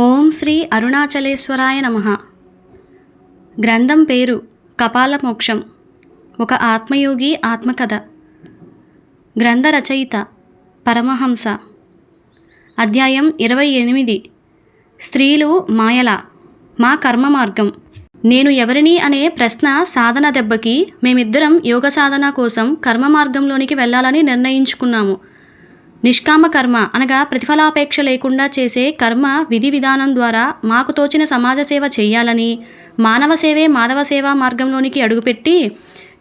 ఓం శ్రీ అరుణాచలేశ్వరాయ నమ. గ్రంథం పేరు కపాల మోక్షం ఒక ఆత్మయోగి ఆత్మకథ. గ్రంథ రచయిత పరమహంస. అధ్యాయం ఇరవై ఎనిమిది. స్త్రీలు మాయల. మా కర్మ మార్గం. నేను ఎవరిని అనే ప్రశ్న సాధన దెబ్బకి మేమిద్దరం యోగ సాధన కోసం కర్మ మార్గంలోనికి వెళ్ళాలని నిర్ణయించుకున్నాము. నిష్కామ కర్మ అనగా ప్రతిఫలాపేక్ష లేకుండా చేసే కర్మ విధి విధానం ద్వారా మాకు తోచిన సమాజ సేవ చేయాలని మానవ సేవే మాధవ సేవా మార్గంలోనికి అడుగుపెట్టి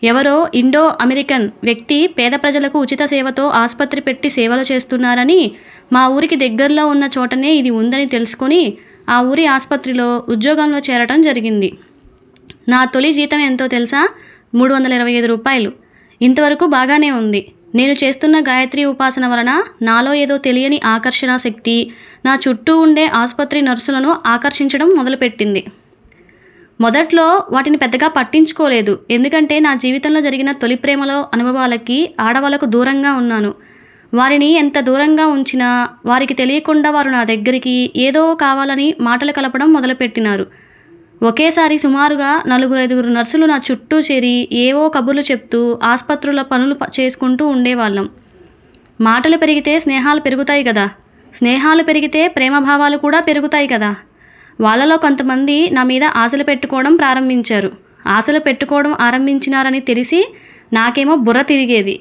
ఎవరో ఇండో అమెరికన్ వ్యక్తి పేద ప్రజలకు ఉచిత సేవతో ఆసుపత్రి పెట్టి సేవలు చేస్తున్నారని మా ఊరికి దగ్గరలో ఉన్న చోటనే ఇది ఉందని తెలుసుకొని ఆ ఊరి ఆసుపత్రిలో ఉద్యోగంలో చేరటం జరిగింది. నా తొలి జీతం ఎంతో తెలుసా? మూడు వందల ఇరవై ఐదు రూపాయలు. ఇంతవరకు బాగానే ఉంది. నేను చేస్తున్న గాయత్రి ఉపాసన వలన నాలో ఏదో తెలియని ఆకర్షణ శక్తి నా చుట్టూ ఉండే ఆసుపత్రి నర్సులను ఆకర్షించడం మొదలుపెట్టింది. మొదట్లో వాటిని పెద్దగా పట్టించుకోలేదు. ఎందుకంటే నా జీవితంలో జరిగిన తొలి ప్రేమలో అనుభవాలకి ఆడవాళ్ళకు దూరంగా ఉన్నాను. వారిని ఎంత దూరంగా ఉంచినా వారికి తెలియకుండా వారు నా దగ్గరికి ఏదో కావాలని మాటలు కలపడం మొదలుపెట్టినారు. ఒకేసారి సుమారుగా నలుగురు ఐదుగురు నర్సులు నా చుట్టూ చేరి ఏవో కబుర్లు చెప్తూ ఆసుపత్రుల పనులు చేసుకుంటూ ఉండేవాళ్ళం. మాటలు పెరిగితే స్నేహాలు పెరుగుతాయి కదా. స్నేహాలు పెరిగితే ప్రేమభావాలు కూడా పెరుగుతాయి కదా. వాళ్ళలో కొంతమంది నా మీద ఆశలు పెట్టుకోవడం ప్రారంభించారు. ఆశలు పెట్టుకోవడం ఆరంభించినారని తెలిసి నాకేమో బుర్ర తిరిగేది.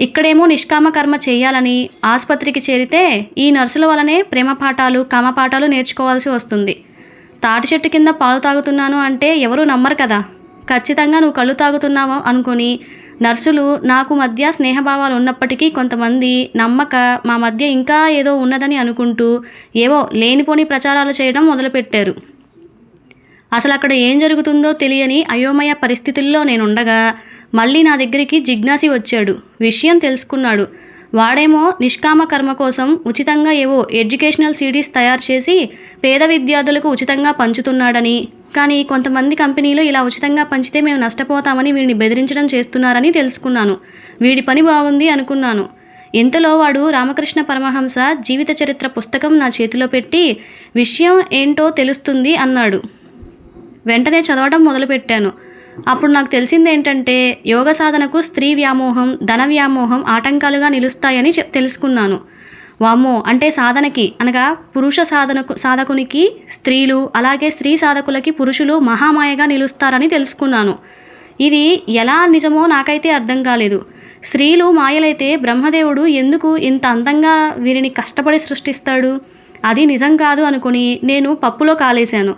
ఇక్కడేమో నిష్కామ కర్మ చేయాలని ఆసుపత్రికి చేరితే ఈ నర్సుల వలనే ప్రేమ పాఠాలు కామపాఠాలు నేర్చుకోవాల్సి వస్తుంది. తాటి చెట్టు కింద పాలు తాగుతున్నాను అంటే ఎవరూ నమ్మరు కదా. ఖచ్చితంగా నువ్వు కళ్ళు తాగుతున్నావు అనుకొని నర్సులు నాకు మధ్య స్నేహభావాలు ఉన్నప్పటికీ కొంతమంది నమ్మక మా మధ్య ఇంకా ఏదో ఉన్నదని అనుకుంటూ ఏవో లేనిపోని ప్రచారాలు చేయడం మొదలుపెట్టారు. అసలు అక్కడ ఏం జరుగుతుందో తెలియని అయోమయ పరిస్థితుల్లో నేనుండగా మళ్ళీ నా దగ్గరికి జిజ్ఞాసి వచ్చాడు. విషయం తెలుసుకున్నాడు. వాడేమో నిష్కామ కర్మ కోసం ఉచితంగా ఏవో ఎడ్యుకేషనల్ సిడీస్ తయారు చేసి పేద విద్యార్థులకు ఉచితంగా పంచుతున్నాడని. కానీ కొంతమంది కంపెనీలు ఇలా ఉచితంగా పంచితే మేము నష్టపోతామని వీడిని బెదిరించడం చేస్తున్నారని తెలుసుకున్నాను. వీడి పని బాగుంది అనుకున్నాను. ఇంతలో వాడు రామకృష్ణ పరమహంస జీవిత చరిత్ర పుస్తకం నా చేతిలో పెట్టి విషయం ఏంటో తెలుస్తుంది అన్నాడు. వెంటనే చదవడం మొదలుపెట్టాను. అప్పుడు నాకు తెలిసింది ఏంటంటే యోగ సాధనకు స్త్రీ వ్యామోహం ధన వ్యామోహం ఆటంకాలుగా నిలుస్తాయని తెలుసుకున్నాను. వామ్మో అంటే సాధనకి అనగా పురుష సాధనకు సాధకునికి స్త్రీలు అలాగే స్త్రీ సాధకులకి పురుషులు మహామాయగా నిలుస్తారని తెలుసుకున్నాను. ఇది ఎలా నిజమో నాకైతే అర్థం కాలేదు. స్త్రీలు మాయలైతే బ్రహ్మదేవుడు ఎందుకు ఇంత అందంగా వీరిని కష్టపడి సృష్టిస్తాడు? అది నిజం కాదు అనుకుని నేను పప్పులో కాలేశాను.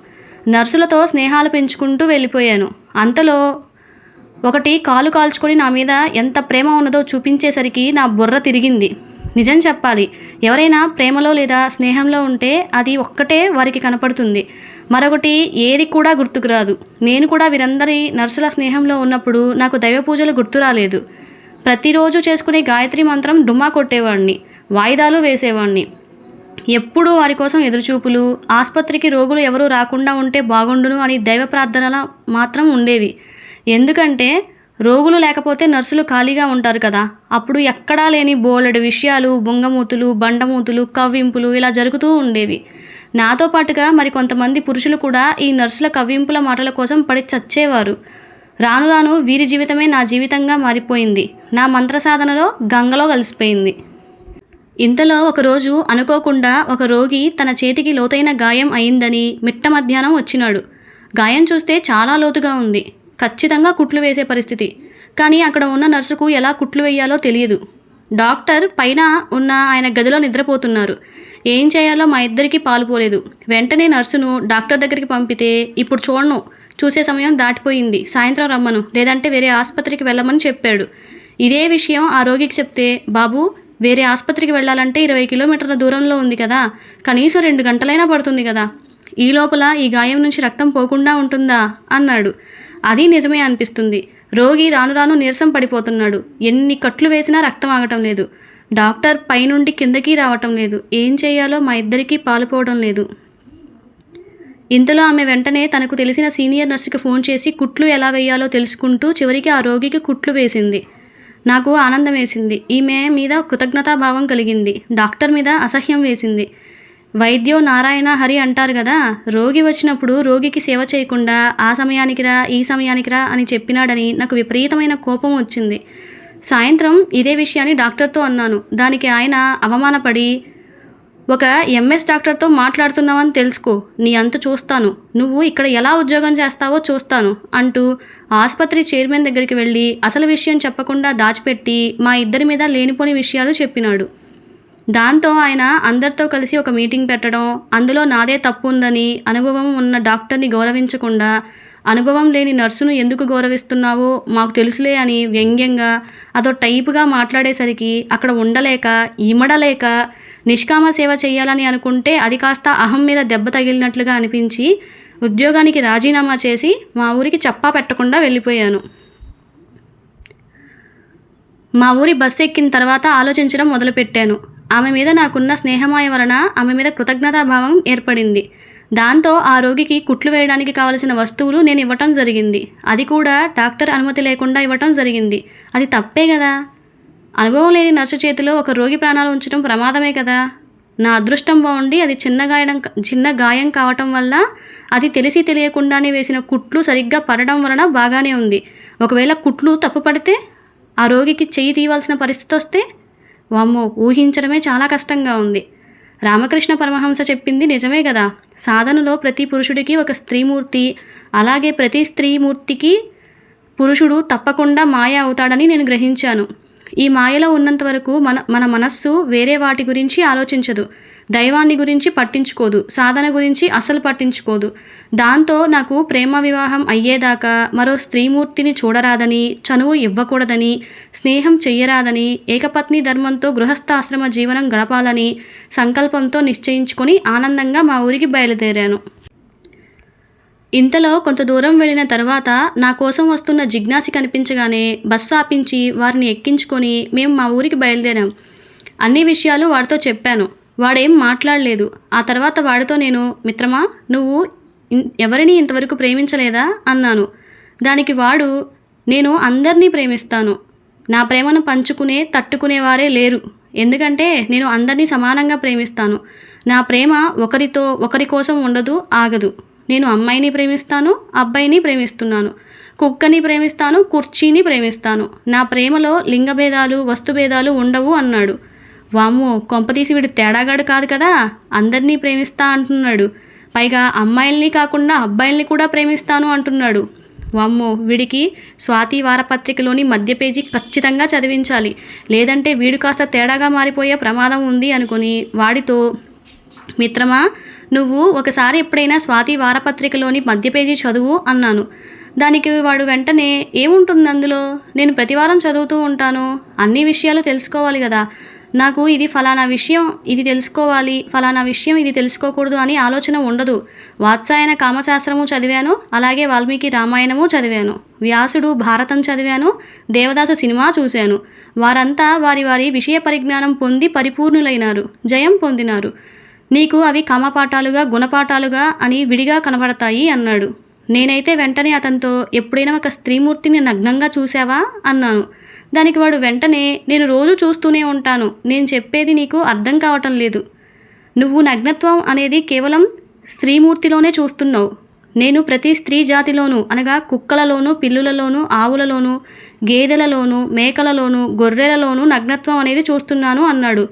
నర్సులతో స్నేహాలు పెంచుకుంటూ వెళ్ళిపోయాను. అంతలో ఒకటి కాలు కాల్చుకొని నా మీద ఎంత ప్రేమ ఉన్నదో చూపించేసరికి నా బుర్ర తిరిగింది. నిజం చెప్పాలి ఎవరైనా ప్రేమలో లేదా స్నేహంలో ఉంటే అది ఒక్కటే వారికి కనపడుతుంది. మరొకటి ఏది కూడా గుర్తుకు రాదు. నేను కూడా వీరందరి నర్సుల స్నేహంలో ఉన్నప్పుడు నాకు దైవ పూజలు గుర్తు రాలేదు. ప్రతిరోజు చేసుకునే గాయత్రి మంత్రం డుమ్మా కొట్టేవాడిని వాయిదాలు వేసేవాడిని ఎప్పుడూ వారి కోసం ఎదురుచూపులు. ఆసుపత్రికి రోగులు ఎవరూ రాకుండా ఉంటే బాగుండును అని దైవ ప్రార్థనల మాత్రం ఉండేవి. ఎందుకంటే రోగులు లేకపోతే నర్సులు ఖాళీగా ఉంటారు కదా. అప్పుడు ఎక్కడా లేని బోలెడు విషయాలు బొంగమూతులు బండమూతులు కవ్వింపులు ఇలా జరుగుతూ ఉండేవి. నాతో పాటుగా మరి కొంతమంది పురుషులు కూడా ఈ నర్సుల కవ్వింపుల మాటల కోసం పడి చచ్చేవారు. రాను రాను వీరి జీవితమే నా జీవితంగా మారిపోయింది. నా మంత్ర సాధనలో గంగలో కలిసిపోయింది. ఇంతలో ఒకరోజు అనుకోకుండా ఒక రోగి తన చేతికి లోతైన గాయం అయిందని మిట్ట మధ్యాహ్నం వచ్చినాడు. గాయం చూస్తే చాలా లోతుగా ఉంది. ఖచ్చితంగా కుట్లు వేసే పరిస్థితి. కానీ అక్కడ ఉన్న నర్సుకు ఎలా కుట్లు వేయాలో తెలియదు. డాక్టర్ పైన ఉన్న ఆయన గదిలో నిద్రపోతున్నారు. ఏం చేయాలో మా ఇద్దరికి పాలుపోలేదు వెంటనే నర్సును డాక్టర్ దగ్గరికి పంపితే ఇప్పుడు చూడను. చూసే సమయం దాటిపోయింది. సాయంత్రం రమ్మను. లేదంటే వేరే ఆసుపత్రికి వెళ్ళమని చెప్పాడు. ఇదే విషయం ఆ రోగికి చెప్తే బాబు వేరే ఆసుపత్రికి వెళ్ళాలంటే ఇరవై కిలోమీటర్ల దూరంలో ఉంది కదా. కనీసం రెండు గంటలైనా పడుతుంది కదా. ఈ లోపల ఈ గాయం నుంచి రక్తం పోకుండా ఉంటుందా? అన్నాడు. అది నిజమే అనిపిస్తుంది. రోగి రాను రాను నీరసం పడిపోతున్నాడు. ఎన్ని కట్లు వేసినా రక్తం ఆగటం లేదు. డాక్టర్ పైనుండి కిందకి రావటం లేదు. ఏం చేయాలో మా ఇద్దరికీ పాలుపోవడం లేదు. ఇంతలో ఆమె వెంటనే తనకు తెలిసిన సీనియర్ నర్సుకి ఫోన్ చేసి కుట్లు ఎలా వేయాలో తెలుసుకుంటూ చివరికి ఆ రోగికి కుట్లు వేసింది. నాకు ఆనందం వేసింది. ఈమె మీద కృతజ్ఞతాభావం కలిగింది. డాక్టర్ మీద అసహ్యం వేసింది. వైద్యో నారాయణ హరి అంటారు కదా రోగి వచ్చినప్పుడు రోగికి సేవ చేయకుండా ఆ సమయానికి రా ఈ సమయానికి రా అని చెప్పినాడని నాకు విపరీతమైన కోపం వచ్చింది. సాయంత్రం ఇదే విషయాన్ని డాక్టర్తో అన్నాను. దానికి ఆయన అవమానపడి ఒక ఎంఎస్ డాక్టర్తో మాట్లాడుతున్నావని తెలుసుకో. నీ అంత చూస్తాను. నువ్వు ఇక్కడ ఎలా ఉద్యోగం చేస్తావో చూస్తాను అంటూ ఆసుపత్రి చైర్మన్ దగ్గరికి వెళ్ళి అసలు విషయం చెప్పకుండా దాచిపెట్టి మా ఇద్దరి మీద లేనిపోని విషయాలు చెప్పినాడు. దాంతో ఆయన అందరితో కలిసి ఒక మీటింగ్ పెట్టడం అందులో నాదే తప్పు ఉందని అనుభవం ఉన్న డాక్టర్ని గౌరవించకుండా అనుభవం లేని నర్సును ఎందుకు గౌరవిస్తున్నావో మాకు తెలుసులే అని వ్యంగ్యంగా అదో టైపుగా మాట్లాడేసరికి అక్కడ ఉండలేక ఇమడలేక నిష్కామ సేవ చేయాలని అనుకుంటే అది కాస్త అహం మీద దెబ్బ తగిలినట్లుగా అనిపించి ఉద్యోగానికి రాజీనామా చేసి మా ఊరికి చప్పా పెట్టకుండా వెళ్ళిపోయాను. మా ఊరి బస్సు ఎక్కిన తర్వాత ఆలోచించడం మొదలుపెట్టాను. ఆమె మీద నాకున్న స్నేహమాయ వలన ఆమె మీద కృతజ్ఞతాభావం ఏర్పడింది. దాంతో ఆ రోగికి కుట్లు వేయడానికి కావలసిన వస్తువులు నేను ఇవ్వటం జరిగింది. అది కూడా డాక్టర్ అనుమతి లేకుండా ఇవ్వటం జరిగింది. అది తప్పే కదా? అనుభవం లేని నర్సు చేతిలో ఒక రోగి ప్రాణాలు ఉంచడం ప్రమాదమే కదా. నా అదృష్టం బాగుండి అది చిన్న గాయడం చిన్న గాయం కావటం వల్ల అది తెలిసి తెలియకుండానే వేసిన కుట్లు సరిగ్గా పడడం వలన బాగానే ఉంది. ఒకవేళ కుట్లు తప్పు పడితే ఆ రోగికి చెయ్యి తీయవలసిన పరిస్థితి వస్తే వామ్మో ఊహించడమే చాలా కష్టంగా ఉంది. రామకృష్ణ పరమహంస చెప్పింది నిజమే కదా. సాధనలో ప్రతి పురుషుడికి ఒక స్త్రీమూర్తి అలాగే ప్రతి స్త్రీమూర్తికి పురుషుడు తప్పకుండా మాయ అవుతాడని నేను గ్రహించాను. ఈ మాయలో ఉన్నంత వరకు మన మన మనస్సు వేరే వాటి గురించి ఆలోచించదు. దైవాన్ని గురించి పట్టించుకోదు. సాధన గురించి అసలు పట్టించుకోదు. దాంతో నాకు ప్రేమ వివాహం అయ్యేదాకా మరో స్త్రీమూర్తిని చూడరాదని చనువు ఇవ్వకూడదని స్నేహం చెయ్యరాదని ఏకపత్ని ధర్మంతో గృహస్థాశ్రమ జీవనం గడపాలని సంకల్పంతో నిశ్చయించుకొని ఆనందంగా మా ఊరికి బయలుదేరాను. ఇంతలో కొంత దూరం వెళ్ళిన తర్వాత నా కోసం వస్తున్న జిజ్ఞాసి కనిపించగానే బస్సు ఆపించి వారిని ఎక్కించుకొని మేము మా ఊరికి బయలుదేరాం. అన్ని విషయాలు వాడితో చెప్పాను. వాడేం మాట్లాడలేదు. ఆ తర్వాత వాడితో నేను మిత్రమా నువ్వు ఎవరిని ఇంతవరకు ప్రేమించలేదా? అన్నాను. దానికి వాడు నేను అందరినీ ప్రేమిస్తాను. నా ప్రేమను పంచుకునే తట్టుకునేవారే లేరు. ఎందుకంటే నేను అందరినీ సమానంగా ప్రేమిస్తాను. నా ప్రేమ ఒకరితో ఒకరి కోసం ఉండదు ఆగదు. నేను అమ్మాయిని ప్రేమిస్తాను అబ్బాయిని ప్రేమిస్తున్నాను. కుక్కని ప్రేమిస్తాను కుర్చీని ప్రేమిస్తాను. నా ప్రేమలో లింగభేదాలు వస్తుభేదాలు ఉండవు అన్నాడు. వాము కొంపతీసి వీడు తేడాగాడు కాదు కదా అందరినీ ప్రేమిస్తా అంటున్నాడు. పైగా అమ్మాయిల్ని కాకుండా అబ్బాయిల్ని కూడా ప్రేమిస్తాను అంటున్నాడు. వామ్మో వీడికి స్వాతి వారపత్రికలోని మధ్య పేజీ ఖచ్చితంగా చదివించాలి. లేదంటే వీడు కాస్త తేడాగా మారిపోయే ప్రమాదం ఉంది అనుకుని వాడితో మిత్రమా నువ్వు ఒకసారి ఎప్పుడైనా స్వాతి వారపత్రికలోని మధ్య పేజీ చదువు అన్నాను. దానికి వాడు వెంటనే ఏముంటుంది అందులో? నేను ప్రతివారం చదువుతూ ఉంటాను. అన్ని విషయాలు తెలుసుకోవాలి కదా. నాకు ఇది ఫలానా విషయం ఇది తెలుసుకోవాలి. ఫలానా విషయం ఇది తెలుసుకోకూడదు అని ఆలోచన ఉండదు. వాత్సాయన కామశాస్త్రము చదివాను అలాగే వాల్మీకి రామాయణము చదివాను. వ్యాసుడు భారతం చదివాను దేవదాసు సినిమా చూశాను. వారంతా వారి వారి విషయ పరిజ్ఞానం పొంది పరిపూర్ణులైనారు. జయం పొందినారు. నీకు అవి కమపాఠాలుగా గుణపాఠాలుగా అని విడిగా కనబడతాయి అన్నాడు. నేనైతే వెంటనే అతనితో ఎప్పుడైనా ఒక స్త్రీమూర్తిని నగ్నంగా చూసావా అన్నాను. దానికి వాడు వెంటనే నేను రోజు చూస్తూనే ఉంటాను. నేను చెప్పేది నీకు అర్థం కావటం లేదు. నువ్వు నగ్నత్వం అనేది కేవలం స్త్రీమూర్తిలోనే చూస్తున్నావు. నేను ప్రతి స్త్రీ జాతిలోనూ అనగా కుక్కలలోనూ పిల్లులలోనూ ఆవులలోనూ గేదెలలోనూ మేకలలోనూ గొర్రెలలోనూ నగ్నత్వం అనేది చూస్తున్నాను అన్నాడు.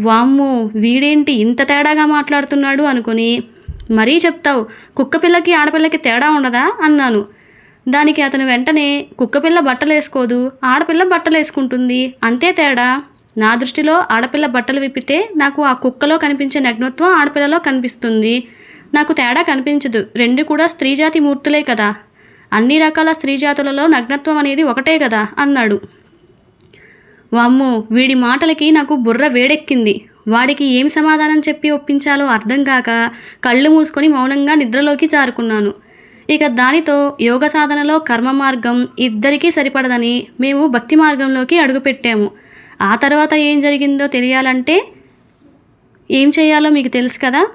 వామ్మో వీడేంటి ఇంత తేడాగా మాట్లాడుతున్నాడు అనుకుని మరీ చెప్తావు కుక్కపిల్లకి ఆడపిల్లకి తేడా ఉండదా? అన్నాను. దానికి అతను వెంటనే కుక్కపిల్ల బట్టలు వేసుకోదు ఆడపిల్ల బట్టలు వేసుకుంటుంది అంతే తేడా? నా దృష్టిలో ఆడపిల్ల బట్టలు విప్పితే నాకు ఆ కుక్కలో కనిపించే నగ్నత్వం ఆడపిల్లలో కనిపిస్తుంది. నాకు తేడా కనిపించదు రెండు కూడా స్త్రీజాతి మూర్తులే కదా. అన్ని రకాల స్త్రీజాతులలో నగ్నత్వం అనేది ఒకటే కదా అన్నాడు. వామ్మో వీడి మాటలకి నాకు బుర్ర వేడెక్కింది. వాడికి ఏం సమాధానం చెప్పి ఒప్పించాలో అర్థం కాక కళ్ళు మూసుకొని మౌనంగా నిద్రలోకి జారుకున్నాను. ఇక దానితో యోగ సాధనలో కర్మ మార్గం ఇద్దరికీ సరిపడదని మేము భక్తి మార్గంలోకి అడుగుపెట్టాము. ఆ తర్వాత ఏం జరిగిందో తెలియాలంటే ఏం చేయాలో మీకు తెలుసు కదా?